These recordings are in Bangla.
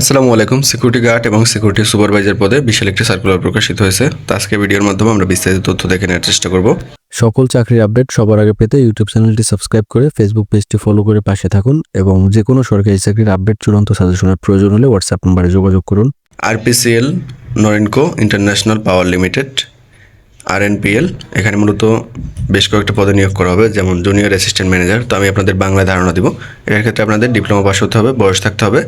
আসসালামু আলাইকুম। সিকিউরিটি গার্ড এবং সিকিউরিটি সুপারভাইজার পদে বিশাল একটি সার্কুলার প্রকাশিত হয়েছে। তো আজকে ভিডিওর মাধ্যমে আমরা বিস্তারিত তথ্য দেখে নেওয়ার চেষ্টা করব। সকল চাকরির আপডেট সবার আগে পেতে ইউটিউব চ্যানেলটি সাবস্ক্রাইব করে ফেসবুক পেজটি ফলো করে পাশে থাকুন এবং যে কোনো সরকারি চাকরির আপডেট চূড়ান্ত সাজেশনের প্রয়োজন হলে হোয়াটসঅ্যাপ নম্বরে যোগাযোগ করুন। RPCL Norinco international power limited RNPL এখানে মূলত বেশ কয়েকটা পদে নিয়োগ করা হবে যেমন জুনিয়র অ্যাসিস্ট্যান্ট ম্যানেজার তো আমি আপনাদের বাংলায় ধারণা দিব। এর ক্ষেত্রে আপনাদের ডিপ্লোমা পাস হতে হবে বয়স থাকতে হবে।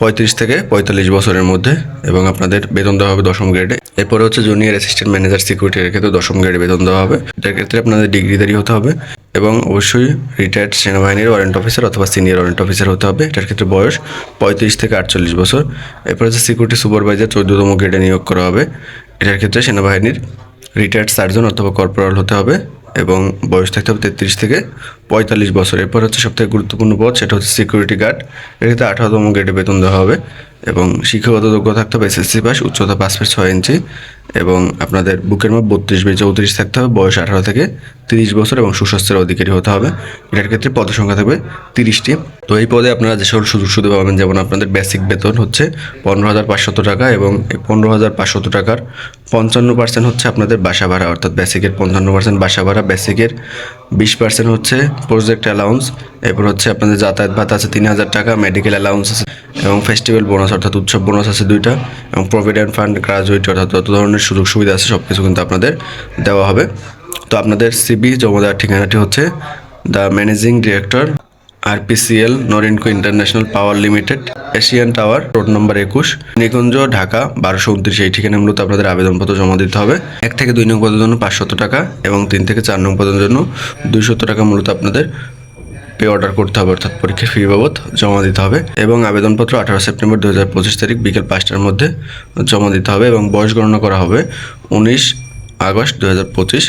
পঁয়ত্রিশ থেকে পঁয়তাল্লিশ বছরের মধ্যে এবং আপনাদের বেতন দেওয়া হবে দশম গ্রেডে এরপরে হচ্ছে জুনিয়র অ্যাসিস্ট্যান্ট ম্যানেজার সিকিউরিটি এর ক্ষেত্রে দশম গ্রেডে বেতন দেওয়া হবে। এটার ক্ষেত্রে আপনাদের ডিগ্রিদারি হতে হবে এবং অবশ্যই রিটায়ার্ড সেনাবাহিনীর ওয়ারেন্ট অফিসার অথবা সিনিয়র ওয়ারেন্ট অফিসার হতে হবে। এটার ক্ষেত্রে বয়স পঁয়ত্রিশ থেকে আটচল্লিশ বছর। এরপর হচ্ছে সিকিউরিটি সুপারভাইজার চোদ্দতম গ্রেডে নিয়োগ করা হবে। এটার ক্ষেত্রে সেনাবাহিনীর রিটায়ার্ড সার্জন অথবা কর্পোরাল হতে হবে এবং বয়স থাকতে হবে তেত্রিশ থেকে পঁয়তাল্লিশ বছর। এরপর হচ্ছে সবথেকে গুরুত্বপূর্ণ পদ, সেটা হচ্ছে সিকিউরিটি গার্ড ক্ষেত্রে আঠারোতম গ্রেডে বেতন দেওয়া হবে এবং শিক্ষাগত যোগ্য থাকতে হবে এসএসসি পাস উচ্চতা পাঁচ ফিট ছয় ইঞ্চি এবং আপনাদের বুকের মাপ বত্রিশ বেয়ে চৌত্রিশ থাকতে হবে, বয়স আঠারো থেকে তিরিশ বছর এবং সুস্বাস্থ্যের অধিকারী হতে হবে। এটার ক্ষেত্রে পদের সংখ্যা থাকবে তিরিশটি। তো এই পদে আপনারা যে সকল সুযোগ সুবিধা পাবেন, যেমন আপনাদের বেসিক বেতন হচ্ছে পনেরো হাজার পাঁচশত টাকা এবং এই পনেরো হাজার পাঁচশত টাকার পঞ্চান্ন পার্সেন্ট হচ্ছে আপনাদের বাসা ভাড়া, অর্থাৎ বেসিকের পঞ্চান্ন পার্সেন্ট বাসা ভাড়া বেসিকের বিশ পার্সেন্ট হচ্ছে প্রজেক্ট অ্যালাউন্স এরপর হচ্ছে আপনাদের যাতায়াত ভাতা আছে তিন হাজার টাকা মেডিকেল অ্যালাউন্স আছে এবং ফেস্টিভ্যাল বোনাস অর্থাৎ উৎসব বোনাস আছে দুইটা এবং প্রভিডেন্ট ফান্ড গ্রাজুয়েট অর্থাৎ যত ধরনের সুযোগ সুবিধা আছে সব কিছু কিন্তু আপনাদের দেওয়া হবে। তো আপনাদের সিবি জমা দেওয়ার ঠিকানাটি হচ্ছে the managing director RPCL, Norinco international power limited, Asian tower, road number একুশ, নিকুঞ্জ, ঢাকা, বারোশো উনত্রিশ এই ঠিকানা মূলত আপনাদের আবেদনপত্র জমা দিতে হবে। এক থেকে দুই নং পদের জন্য পাঁচশত টাকা এবং তিন থেকে চার নং পদের জন্য দুইশত টাকা মূলত আপনাদের পে অর্ডার করতে হবে, অর্থাৎ পরীক্ষার ফি বাবদ জমা দিতে হবে এবং আবেদনপত্র আঠারো সেপ্টেম্বর দু হাজার পঁচিশ তারিখ বিকেল পাঁচটার মধ্যে জমা দিতে হবে এবং বয়স গণনা করা হবে উনিশ আগস্ট দু হাজার পঁচিশ।